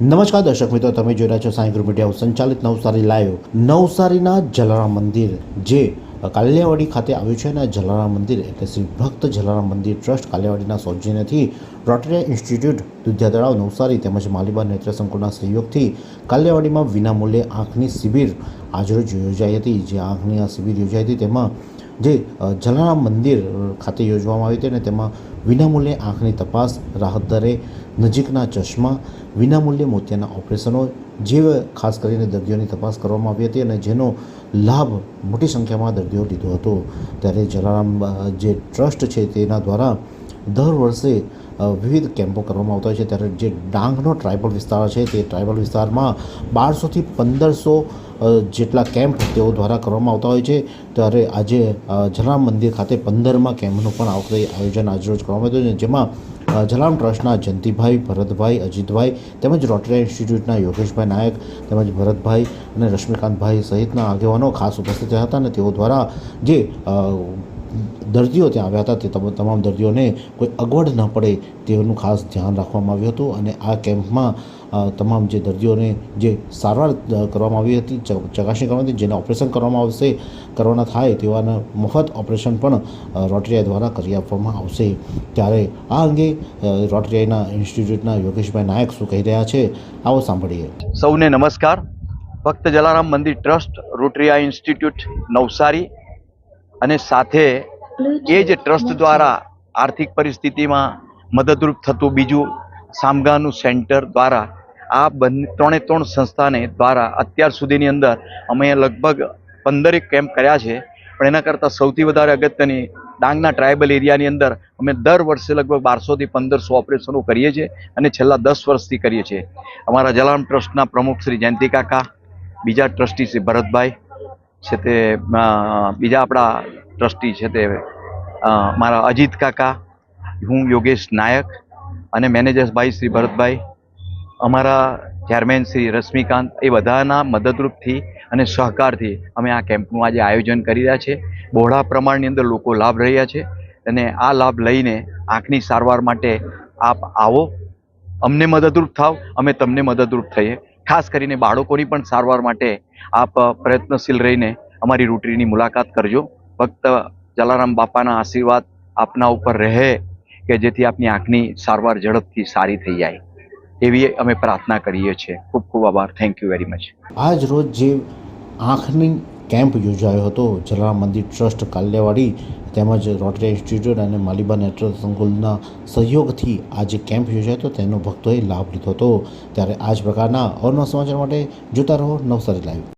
નમસ્કાર દર્શક મિત્રો, તમે જોઈ રહ્યા છો સાંઈ ગ્રુપ મીડિયા સંચાલિત નવસારી લાઈવ, નવસારીના જલારામ મંદિર, જે કાલિયાવાડી ખાતે આવ્યું છે અને જલારામ મંદિર એટલે શ્રી ભક્ત જલારામ મંદિર ટ્રસ્ટ કાલિયાવાડીના સૌજન્યથી રોટરી ઇન્સ્ટિટ્યૂટ દુધિયા નવસારી તેમજ માલિબા નેત્ર સંકુલના સહયોગથી કાલિયાવાડીમાં વિનામૂલ્યે આંખની શિબિર આજરોજ યોજાઈ હતી. જે આંખની આ શિબિર યોજાઈ હતી, તેમાં જે જલારામ મંદિર ખાતે યોજવામાં આવી હતી અને તેમાં વિનામૂલ્યે આંખની તપાસ, રાહત દરે, નજીકના ચશ્મા, વિનામૂલ્યે મોતિયાના ઓપરેશનો, જે ખાસ કરીને દર્દીઓની તપાસ કરવામાં આવી હતી અને જેનો લાભ મોટી સંખ્યામાં દર્દીઓ લીધો હતો. ત્યારે જલારામ જે ટ્રસ્ટ છે તેના દ્વારા દર વર્ષે વિવિધ કેમ્પો કરવામાં આવતા હોય છે. ત્યારે જે ડાંગનો ટ્રાઇબલ વિસ્તાર છે, તે ટ્રાઇબલ વિસ્તારમાં બારસોથી પંદરસો જેટલા કેમ્પ તેઓ દ્વારા કરવામાં આવતા હોય છે. ત્યારે આજે જલામ મંદિર ખાતે પંદરમાં કેમ્પનું પણ આવતું આયોજન આજરોજ કરવામાં આવ્યું છે. જેમાં જલામ ટ્રસ્ટના જયંતિભાઈ, ભરતભાઈ, અજીતભાઈ તેમજ રોટરી ઇન્સ્ટિટ્યૂટના યોગેશભાઈ નાયક તેમજ ભરતભાઈ અને રશ્મિકાંતભાઈ સહિતના આગેવાનો ખાસ ઉપસ્થિત રહ્યા હતા અને તેઓ દ્વારા જે દર્દીઓ ત્યાં આવ્યા હતા તે તમામ દર્દીઓને કોઈ અગવડ ન પડે તેનું ખાસ ધ્યાન રાખવામાં આવ્યું હતું અને આ કેમ્પમાં તમામ જે દર્દીઓને જે સારવાર કરવામાં આવી હતી ચકાસણી કરવામાં હતી જેને ઓપરેશન કરવામાં આવશે કરવાના થાય તેવાના મફત ઓપરેશન પણ અ, દ્વારા કરી આપવામાં આવશે. ત્યારે આ અંગે રોટરિયાના ઇન્સ્ટિટ્યૂટના યોગેશભાઈ નાયક શું કહી રહ્યા છે આવો સાંભળીએ. સૌને નમસ્કાર. ભક્ત જલારામ મંદિર ટ્રસ્ટ રોટરીયા ઇન્સ્ટિટ્યૂટ નવસારી. અને સાથે એ જ ટ્રસ્ટ દ્વારા આર્થિક પરિસ્થિતિમાં મદદરૂપ થતું બીજું સામગાનું સેન્ટર દ્વારા આ બંને ત્રણે ત્રણ સંસ્થાને દ્વારા અત્યાર સુધીની અંદર અમે લગભગ પંદરેક કેમ્પ કર્યા છે. પણ એના કરતાં સૌથી વધારે અગત્યની ડાંગના ટ્રાઇબલ એરિયાની અંદર અમે દર વર્ષે લગભગ બારસોથી પંદરસો ઓપરેશનો કરીએ છીએ અને છેલ્લા દસ વર્ષથી કરીએ છીએ. અમારા જલારામ ટ્રસ્ટના પ્રમુખ શ્રી જયંતિ કાકા, બીજા ટ્રસ્ટી શ્રી ભરતભાઈ છે તે બીજા આપણા ટ્રસ્ટી છે તે મારા અજીત કાકા, હું યોગેશ નાયક અને મેનેજર ભાઈ શ્રી ભરતભાઈ, અમારા ચેરમેન શ્રી રશ્મિકાંત, એ બધાના મદદરૂપથી અને સહકારથી અમે આ કેમ્પનું આજે આયોજન કરી રહ્યા છે. બહોળા પ્રમાણની અંદર લોકો લાભ રહ્યા છે અને આ લાભ લઈને આંખની સારવાર માટે આપ આવો. અમને મદદરૂપ થાવ, અમે તમને મદદરૂપ થઈએ. ખાસ કરીને બાળકોની પણ સારવાર માટે આપ પ્રયત્નશીલ રહીને અમારી રૂટરીની મુલાકાત કરજો. ફક્ત જલારામ બાપાના આશીર્વાદ આપના ઉપર રહે કે જેથી આપની આંખની સારવાર ઝડપથી સારી થઈ જાય. એવી અમે પ્રાર્થના કરીએ છીએ. ખૂબ ખૂબ આભાર. થેન્ક યુ વેરી મચ આજ રોજ જે આંખની કેમ્પ યોજાયો હતો. જલારામ મંદિર ટ્રસ્ટ કાલ્યાવાડી તેમજ રોટરી ઇન્સ્ટિટ્યૂટ અને માલિબા નેત્ર સંકુલના સહયોગથી આ જે કેમ્પ યોજાયો હતો. તેનો ભક્તોએ લાભ લીધો હતો. ત્યારે આ જ પ્રકારના અવનવા સમાચાર માટે જોતા રહો નવસારી લાઈવ.